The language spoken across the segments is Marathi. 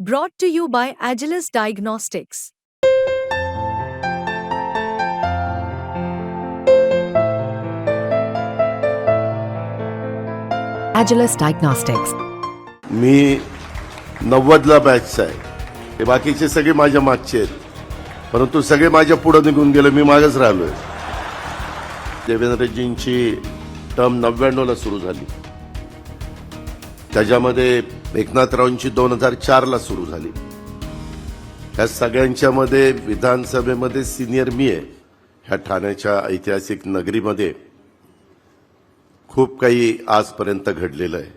Brought to you by Agilus Diagnostics. Agilus Diagnostics. मी नव्वदला बॅचचा आहे हे बाकीचे सगळे माझ्या मागचे आहेत परंतु सगळे माझ्या पुढं निघून गेले मी मागच राहिलोय देवेंद्रजींची टर्म नव्याण्णवला सुरू झाली त्याच्यामध्ये एकनाथरावांची दोन हजार चारला सुरू झाली. ह्या सगळ्यांच्या मध्ये विधानसभेमध्ये सिनियर मी आहे. ह्या ठाण्याच्या ऐतिहासिक नगरीमध्ये खूप काही आजपर्यंत घडलेलं आहे.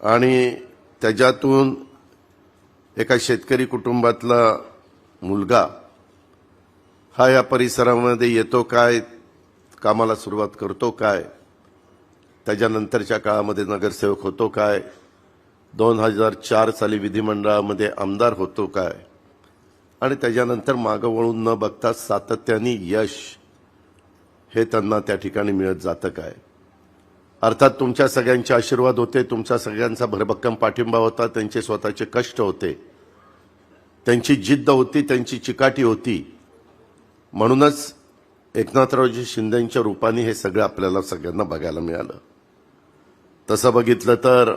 आणि त्याच्यातून एका शेतकरी कुटुंबातला मुलगा हा या परिसरामध्ये येतो काय कामाला सुरुवात करतो काय त्याच्यानंतरच्या काळामध्ये नगरसेवक होतो काय दोन हजार चार साली विधिमंडळामध्ये आमदार होतो काय? आणि त्याच्यानंतर मागं वळून न बघता सातत्याने यश हे त्यांना त्या ठिकाणी मिळत जातं काय? अर्थात तुमच्या सगळ्यांचे आशीर्वाद होते तुमच्या सगळ्यांचा भरभक्कम पाठिंबा होता त्यांचे स्वतःचे कष्ट होते त्यांची जिद्द होती त्यांची चिकाटी होती. म्हणूनच एकनाथरावजी शिंदेंच्या रूपाने हे सगळं आपल्याला सगळ्यांना बघायला मिळालं. तसं बघितलं तर